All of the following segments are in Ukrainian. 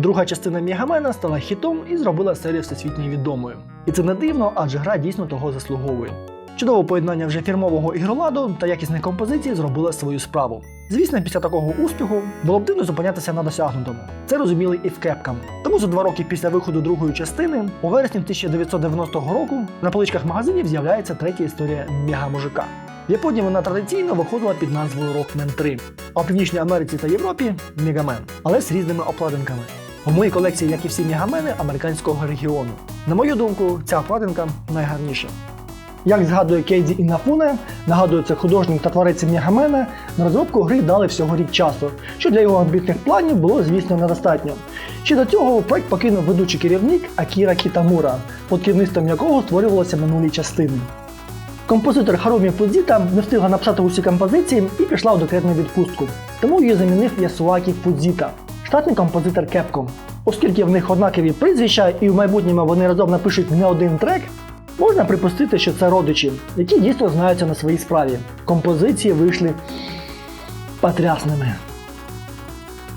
Друга частина Мегамена стала хітом і зробила серію всесвітньо відомою. І це не дивно, адже гра дійсно того заслуговує. Чудове поєднання вже фірмового ігроладу та якісних композицій зробила свою справу. Звісно, після такого успіху було б дивно зупинятися на досягнутому. Це розуміли і в Capcom. Тому за два роки після виходу другої частини, у вересні 1990 року, на поличках магазинів з'являється третя історія Мега-мужика. В Японії вона традиційно виходила під назвою Rockman 3, а у Північній Америці та Європі Мегамен, але з різними обкладинками. У моїй колекції, як і всі мегамени американського регіону. На мою думку, ця обкладинка найгарніша. Як згадує Кейдзі Інафуне, нагадує це художник та творець Мегамена, на розробку гри дали всього рік часу, що для його амбітних планів було, звісно, недостатньо. Ще до цього проект покинув ведучий керівник Акіра Кітамура, під керівництвом якого створювалися минулі частини. Композитор Харумі Фудзіта не встигла написати усі композиції і пішла у декретну відпустку. Тому її замінив Ясуакі Фудзіта, штатний композитор Capcom. Оскільки в них однакові прізвища і в майбутньому вони разом напишуть не один трек, можна припустити, що це родичі, які дійсно знаються на своїй справі. Композиції вийшли потрясними.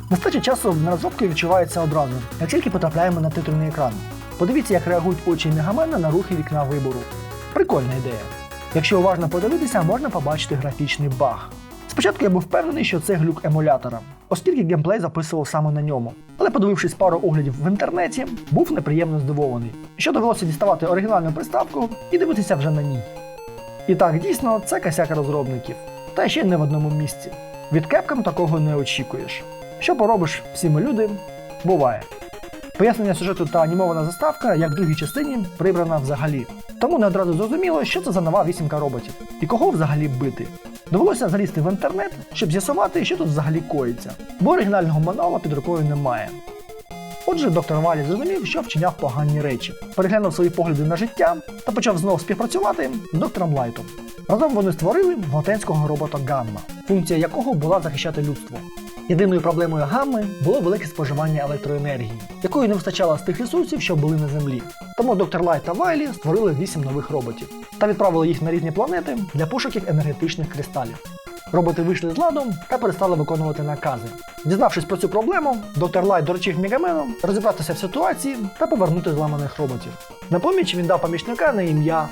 Нестача часу на розробки відчувається одразу, як тільки потрапляємо на титульний екран. Подивіться, як реагують очі Мегамена на рухи вікна вибору. Прикольна ідея. Якщо уважно подивитися, можна побачити графічний баг. Спочатку я був впевнений, що це глюк емулятора, оскільки геймплей записував саме на ньому. Але подивившись пару оглядів в інтернеті, був неприємно здивований, що довелося діставати оригінальну приставку і дивитися вже на ній. І так, дійсно, це косяк розробників. Та ще не в одному місці. Від Capcom такого не очікуєш. Що поробиш, всі ми люди, буває. Пояснення сюжету та анімована заставка, як в другій частині, прибрана взагалі. Тому не одразу зрозуміло, що це за нова вісімка роботів і кого взагалі бити. Довелося залізти в інтернет, щоб з'ясувати, що тут взагалі коїться, бо оригінального мануала під рукою немає. Отже, доктор Валі зрозумів, що вчиняв погані речі, переглянув свої погляди на життя та почав знову співпрацювати з доктором Лайтом. Разом вони створили велетенського робота Гамма, функція якого була захищати людство. Єдиною проблемою гамми було велике споживання електроенергії, якої не вистачало з тих ресурсів, що були на землі. Тому доктор Лайт та Вайлі створили 8 нових роботів та відправили їх на різні планети для пошуків енергетичних кристалів. Роботи вийшли з ладу та перестали виконувати накази. Дізнавшись про цю проблему, доктор Лайт доручив Мегамену розібратися в ситуації та повернути зламаних роботів. На поміч він дав помічника на ім'я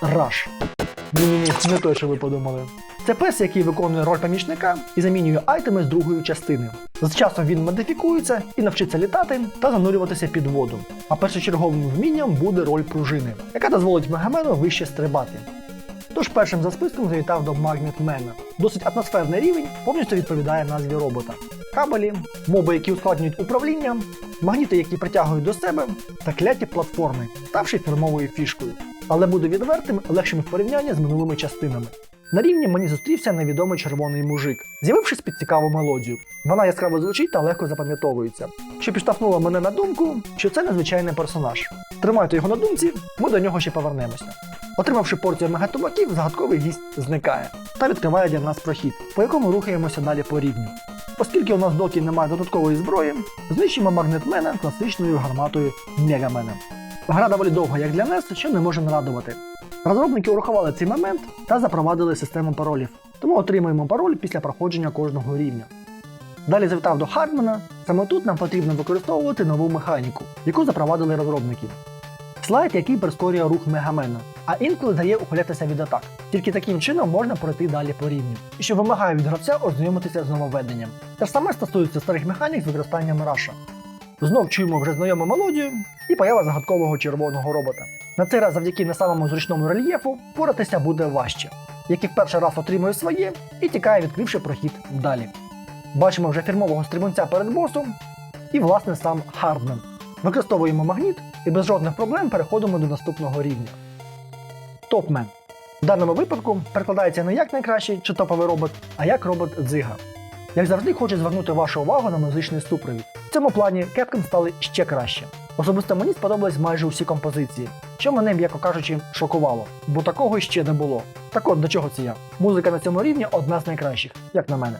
Раш. Ні-ні-ні, не той, що ви подумали. Це пес, який виконує роль помічника і замінює айтеми з другої частини. З часом він модифікується і навчиться літати та занурюватися під воду. А першочерговим вмінням буде роль пружини, яка дозволить Мегамену вище стрибати. Тож першим за списком завітав до Магнетмена. Досить атмосферний рівень повністю відповідає назві робота. Кабелі, моби, які ускладнюють управління, магніти, які притягують до себе, та кляті платформи, ставши фірмовою фішкою. Але буду відвертим, легшим в порівнянні з минулими частинами. На рівні мені зустрівся невідомий червоний мужик, з'явившись під цікаву мелодію. Вона яскраво звучить та легко запам'ятовується, що підштовхнуло мене на думку, що це незвичайний персонаж. Тримайте його на думці, ми до нього ще повернемося. Отримавши порцію мегатубаків, загадковий гість зникає та відкриває для нас прохід, по якому рухаємося далі по рівню. Оскільки у нас доки немає додаткової зброї, знищимо магнетмена класичною гарматою Мегамена. Гра доволі довга, як для нас, що не може нарадувати. Розробники урахували цей момент та запровадили систему паролів, тому отримуємо пароль після проходження кожного рівня. Далі завітав до Хардмана. Саме тут нам потрібно використовувати нову механіку, яку запровадили розробники. Слайд, який прискорює рух Мегамена, а інколи дає ухилятися від атак. Тільки таким чином можна пройти далі по рівню, і що вимагає від гравця ознайомитися з нововведенням. Те ж саме стосується старих механік з використанням раша. Знов чуємо вже знайому мелодію і поява загадкового червоного робота. На цей раз завдяки не самому зручному рельєфу поратися буде важче, який в перший раз отримує своє і тікає, відкривши прохід далі. Бачимо вже фірмового стрибунця перед босом і, власне, сам Хардмен. Використовуємо магніт і без жодних проблем переходимо до наступного рівня. Топмен. В даному випадку перекладається не як найкращий чи топовий робот, а як робот Дзига. Як завжди, хочу звернути вашу увагу на музичний супровід. В цьому плані Capcom стали ще краще. Особисто мені сподобались майже усі композиції, що мене, м'яко кажучи, шокувало, бо такого ще не було. Так от до чого це я? Музика на цьому рівні одна з найкращих, як на мене.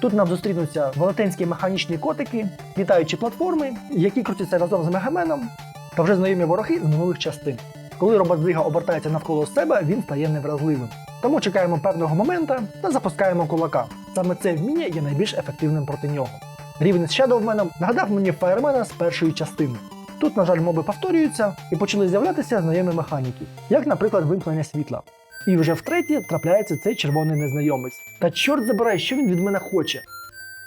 Тут нам зустрінуться велетенські механічні котики, літаючі платформи, які крутяться разом з мегаменом, та вже знайомі вороги з минулих частин. Коли робот Дзига обертається навколо себе, він стає невразливим. Тому чекаємо певного моменту та запускаємо кулака. Саме це вміння є найбільш ефективним проти нього. Рівень з Shadowman нагадав мені фаєрмена з першої частини. Тут, на жаль, моби повторюються і почали з'являтися знайомі механіки, як, наприклад, вимкнення світла. І вже втретє трапляється цей червоний незнайомець. Та чорт забирай, що він від мене хоче.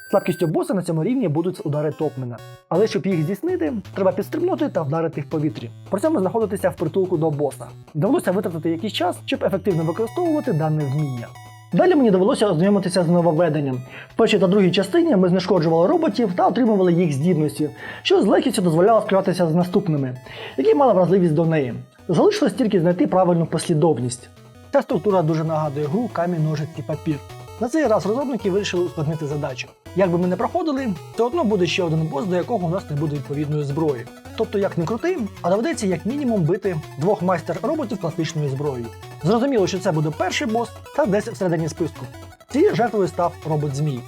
Слабкістю боса на цьому рівні будуть удари топмена. Але щоб їх здійснити, треба підстрибнути та вдарити в повітрі. При цьому знаходитися в притулку до боса. Довелося витратити якийсь час, щоб ефективно використовувати дане вміння. Далі мені довелося ознайомитися з нововведенням. В першій та другій частині ми знешкоджували роботів та отримували їх здібності, що з легкістю дозволяло скриватися з наступними, які мали вразливість до неї. Залишилось тільки знайти правильну послідовність. Ця структура дуже нагадує гру камінь ножиці папір. На цей раз розробники вирішили ускладнити задачу. Як би ми не проходили, все одно буде ще один бос, до якого у нас не буде відповідної зброї. Тобто, як не крути, а доведеться як мінімум бити двох майстер-роботів класичною зброєю. Зрозуміло, що це буде перший бос та десь всередині списку. Цією жертвою став робот Змій.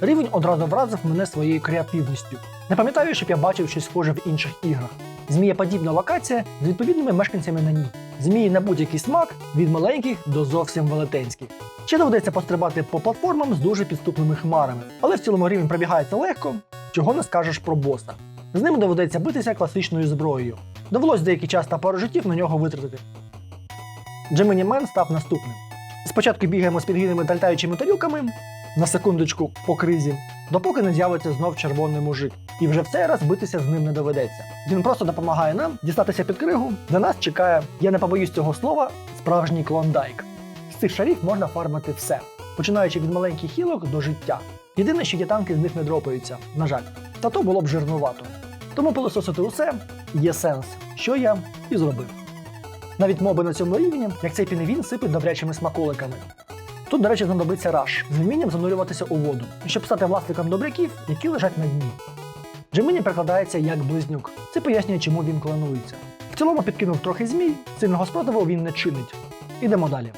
Рівень одразу вразив мене своєю креативністю. Не пам'ятаю, щоб я бачив щось схоже в інших іграх. Змієподібна локація з відповідними мешканцями на ній. Змії на будь-який смак від маленьких до зовсім велетенських. Ще доведеться пострибати по платформам з дуже підступними хмарами, але в цілому рівень пробігається легко, чого не скажеш про боса. З ним доведеться битися класичною зброєю. Довелось деякий час та пару життів на нього витратити. Джеміні Мен став наступним. Спочатку бігаємо з підгінними та літаючими тарілками, на секундочку по кризі, допоки не з'явиться знов червоний мужик. І вже в цей раз битися з ним не доведеться. Він просто допомагає нам дістатися під кригу, де нас чекає, я не побоюсь цього слова, справжній клондайк. З цих шарів можна фармити все, починаючи від маленьких хілок до життя. Єдине, що танки з них не дропаються, на жаль. Та то було б жирнувато. Тому пилососити усе є сенс, що я і зробив. Навіть моби на цьому рівні, як цей піневін, сипить добрячими смаколиками. Тут, до речі, знадобиться раш з вмінням занурюватися у воду, щоб стати власником добряків, які лежать на дні. Джеміні перекладається як близнюк. Це пояснює, чому він клонується. В цілому підкинув трохи змій, сильного спротиву він не чинить. Ідемо далі.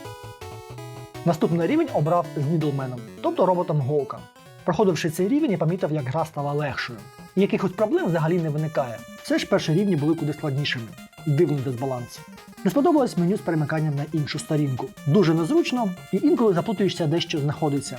Наступний рівень обрав з Нідлменом, тобто роботом Голка. Проходивши цей рівень, я помітив, як гра стала легшою. І якихось проблем взагалі не виникає. Все ж перші рівні були куди складнішими. Дивний дисбаланс. Не сподобалось меню з перемиканням на іншу сторінку. Дуже незручно і інколи заплутуєшся, де що знаходиться.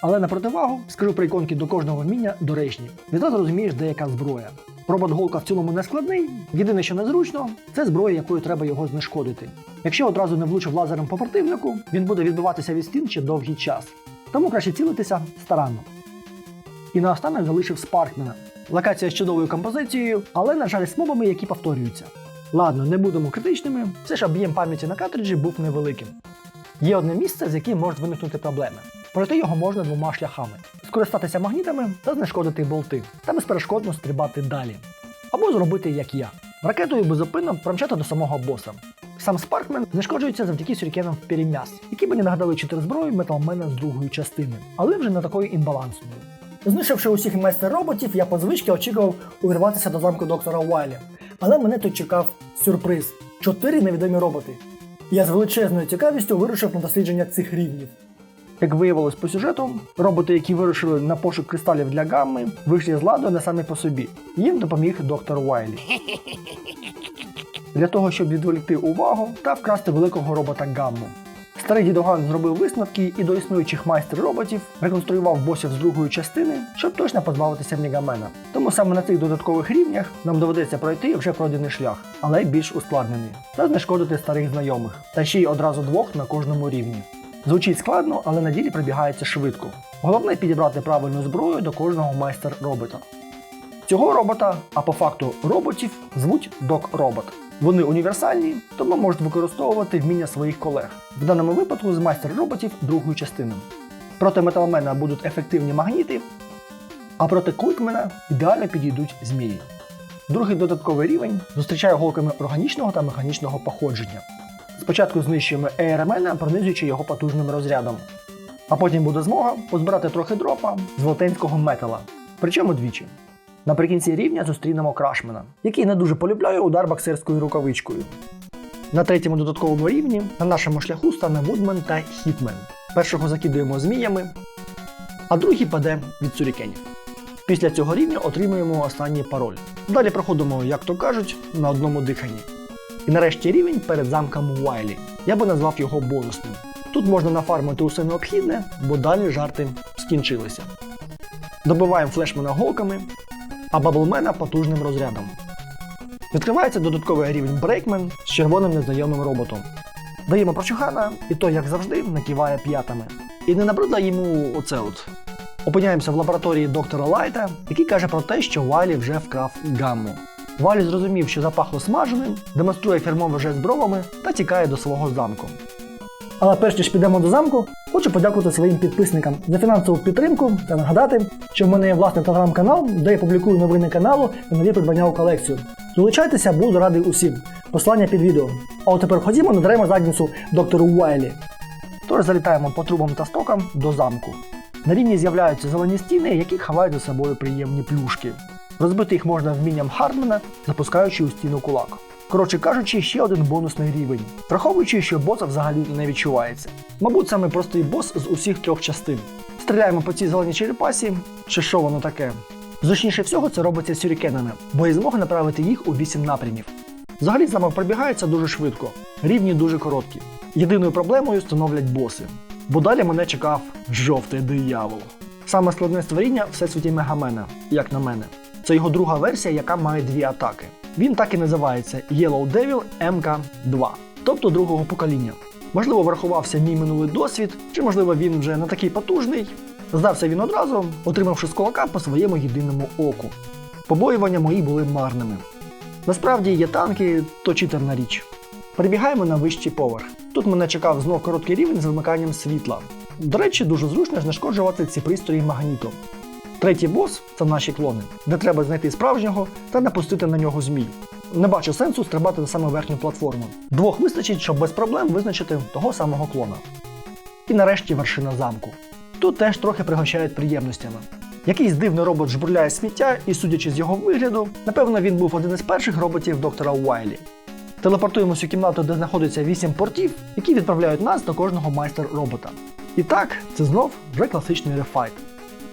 Але на противагу скажу про іконки до кожного вміння доречні. Відразу розумієш, де яка зброя. Робот голка в цілому не складний. Єдине, що незручно, це зброя, якою треба його знешкодити. Якщо одразу не влучив лазером по противнику, він буде відбиватися від стін ще довгий час. Тому краще цілитися старанно. І наостанок залишив Спаркмена. Локація з чудовою композицією, але, на жаль, з мобами, які повторюються. Ладно, не будемо критичними, все ж об'єм пам'яті на картриджі був невеликим. Є одне місце, з яким можуть виникнути проблеми. Пройти його можна двома шляхами: скористатися магнітами та знешкодити болти, та безперешкодно стрибати далі. Або зробити як я. Ракетою безупинно промчати до самого боса. Сам Спаркмен знешкоджується завдяки сюрікенам в перем'яс, які мені нагадали чотири зброї металмена з другої частини, але вже не такою імбалансною. Знищивши усіх майстер роботів, я по звичці очікував увірватися до замку доктора Уайлі. Але мене тут чекав сюрприз: чотири невідомі роботи. Я з величезною цікавістю вирушив на дослідження цих рівнів. Як виявилось по сюжету, роботи, які вирушили на пошук кристалів для гамми, вийшли з ладу не самі по собі. Їм допоміг доктор Уайлі. Для того, щоб відволікти увагу та вкрасти великого робота гамму. Старий дідоган зробив висновки і до існуючих майстер-роботів реконструював босів з другої частини, щоб точно позбавитися Мегамена. Тому саме на цих додаткових рівнях нам доведеться пройти вже пройдений шлях, але більш ускладнений, та знешкодити старих знайомих, та ще й одразу двох на кожному рівні. Звучить складно, але на ділі прибігається швидко. Головне підібрати правильну зброю до кожного майстер-робота. Цього робота, а по факту роботів, звуть Док-робот. Вони універсальні, тому можуть використовувати вміння своїх колег, в даному випадку з майстер-роботів другої частини. Проти металмена будуть ефективні магніти, а проти куйкмена ідеально підійдуть змії. Другий додатковий рівень зустрічає голками органічного та механічного походження. Спочатку знищуємо ейремена, пронизуючи його потужним розрядом. А потім буде змога позбирати трохи дропа з велетенського метала, причому двічі. Наприкінці рівня зустрінемо крашмена, який не дуже полюбляє удар боксерською рукавичкою. На третьому додатковому рівні на нашому шляху стане Вудмен та Хітмен. Першого закидуємо зміями, а другий паде від сюрікенів. Після цього рівня отримуємо останній пароль. Далі проходимо, як то кажуть, на одному диханні. І нарешті рівень перед замком Уайлі. Я би назвав його бонусним. Тут можна нафармити усе необхідне, бо далі жарти скінчилися. Добиваємо флешмена голками, а баблмена потужним розрядом. Відкривається додатковий рівень брейкмен з червоним незнайомим роботом. Даємо прочухана, і той, як завжди, накиває п'ятами. І не набридла йому оце от. Опиняємося в лабораторії доктора Лайта, який каже про те, що Вайлі вже вкрав гамму. Вайлі зрозумів, що запахло смаженим, демонструє фірмовий жест бровами та тікає до свого замку. Але перш ніж підемо до замку, хочу подякувати своїм підписникам за фінансову підтримку та нагадати, що в мене є власний телеграм-канал, де я публікую новини каналу та нові придбання у колекцію. Долучайтеся, буду радий усім. Послання під відео. А от тепер ходімо, надаремо задницю доктору Уайлі. Тож залітаємо по трубам та стокам до замку. На рівні з'являються зелені стіни, які ховають за собою приємні плюшки. Розбити їх можна вмінням Хардмена, запускаючи у стіну кулак. Коротше кажучи, ще один бонусний рівень, враховуючи, що боса взагалі не відчувається. Мабуть, саме простий бос з усіх трьох частин. Стріляємо по цій зеленій черепасі, чи що воно таке. Зручніше всього це робиться сюрікенами, бо є змога направити їх у 8 напрямів. Взагалі замок пробігається дуже швидко, рівні дуже короткі. Єдиною проблемою становлять боси. Бо далі мене чекав жовтий диявол. Саме складне створіння всесвіті Мегамена, як на мене. Це його друга версія, яка має дві атаки. Він так і називається Yellow Devil MK2, тобто другого покоління. Можливо, врахувався мій минулий досвід, чи можливо він вже не такий потужний. Здався він одразу, отримавши з кулака по своєму єдиному оку. Побоювання мої були марними. Насправді є танки, то читерна річ. Прибігаємо на вищий поверх. Тут мене чекав знов короткий рівень з вимиканням світла. До речі, дуже зручно знешкоджувати ці пристрої магнітом. Третій бос це наші клони, де треба знайти справжнього та напустити на нього змій. Не бачу сенсу стрибати на саме верхню платформу. Двох вистачить, щоб без проблем визначити того самого клона. І нарешті вершина замку. Тут теж трохи пригощають приємностями. Якийсь дивний робот жбурляє сміття, і, судячи з його вигляду, напевно, він був один із перших роботів доктора Уайлі. Телепортуємось у кімнату, де знаходиться 8 портів, які відправляють нас до кожного майстер-робота. І так, це знов вже класичний рефайт.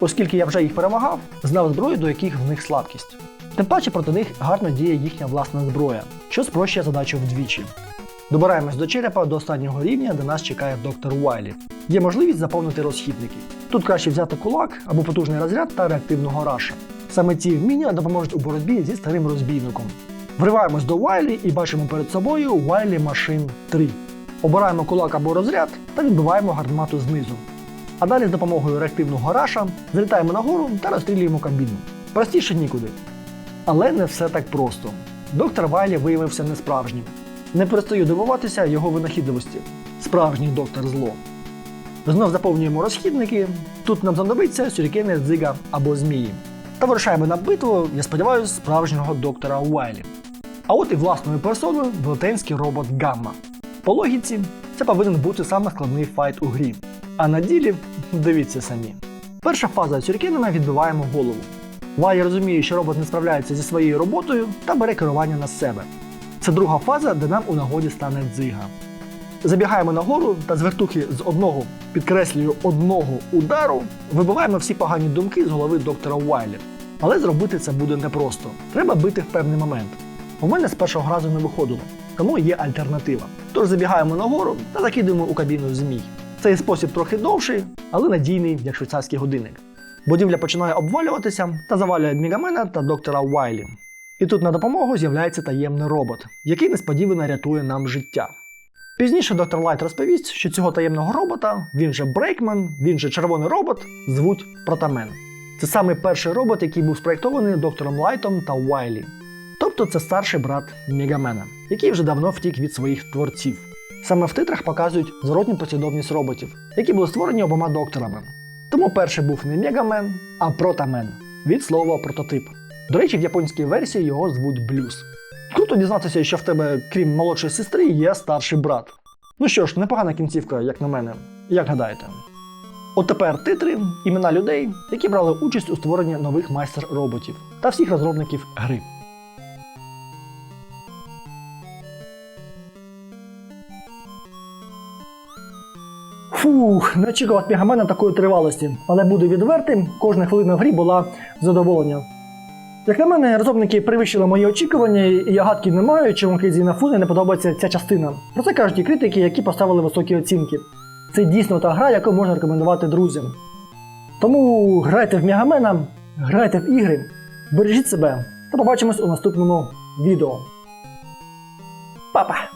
Оскільки я вже їх перемагав, знав зброю, до яких в них слабкість. Тим паче проти них гарно діє їхня власна зброя, що спрощує задачу вдвічі. Добираємось до черепа до останнього рівня, де нас чекає доктор Уайлі. Є можливість заповнити розхідники. Тут краще взяти кулак або потужний розряд та реактивного раша. Саме ці вміння допоможуть у боротьбі зі старим розбійником. Вриваємось до Уайлі і бачимо перед собою Уайлі Машин 3. Обираємо кулак або розряд та відбиваємо гармату знизу. А далі з допомогою реактивного раша залітаємо нагору та розстрілюємо кабіну. Простіше нікуди. Але не все так просто. Доктор Вайлі виявився несправжнім. Не перестаю дивуватися його винахідливості. Справжній доктор зло. Знов заповнюємо розхідники. Тут нам знадобиться сюрікени, дзига або змії. Та вирушаємо на битву, я сподіваюся, справжнього доктора Уайлі. А от і власною персоною велетенський робот Гамма. По логіці, це повинен бути саме складний файт у грі. А на ділі дивіться самі. Перша фаза сюрікенами відбиваємо голову. Вайлі розуміє, що робот не справляється зі своєю роботою та бере керування на себе. Це друга фаза, де нам у нагоді стане дзига. Забігаємо нагору та з вертухи з одного, підкреслюю, одного удару вибиваємо всі погані думки з голови доктора Уайлі. Але зробити це буде непросто. Треба бити в певний момент. У мене з першого разу не виходило, тому є альтернатива. Тож забігаємо нагору та закидуємо у кабіну змій. Цей спосіб трохи довший, але надійний, як швейцарський годинник. Будівля починає обвалюватися та завалює Мігамена та доктора Уайлі. І тут на допомогу з'являється таємний робот, який несподівано рятує нам життя. Пізніше доктор Лайт розповість, що цього таємного робота, він же Брейкмен, він же червоний робот, звуть Протамен. Це саме перший робот, який був спроєктований доктором Лайтом та Уайлі. Тобто це старший брат Мегамена, який вже давно втік від своїх творців. Саме в титрах показують зворотню послідовність роботів, які були створені обома докторами. Тому перший був не Мегамен, а Протамен від слова прототип. До речі, в японській версії його звуть Блюз. Круто дізнатися, що в тебе, крім молодшої сестри, є старший брат. Ну що ж, непогана кінцівка, як на мене. Як гадаєте? От тепер титри, імена людей, які брали участь у створенні нових майстер-роботів та всіх розробників гри. Фух, не очікував від Мегамена такої тривалості, але буду відвертим, кожна хвилина в грі була задоволення. Як на мене, розробники перевищили мої очікування, і я гадки не маю, чому Кейзі на Фузи не подобається ця частина. Про це кажуть і критики, які поставили високі оцінки. Це дійсно та гра, яку можна рекомендувати друзям. Тому грайте в Мегамена, грайте в ігри, бережіть себе та побачимось у наступному відео. Па-па!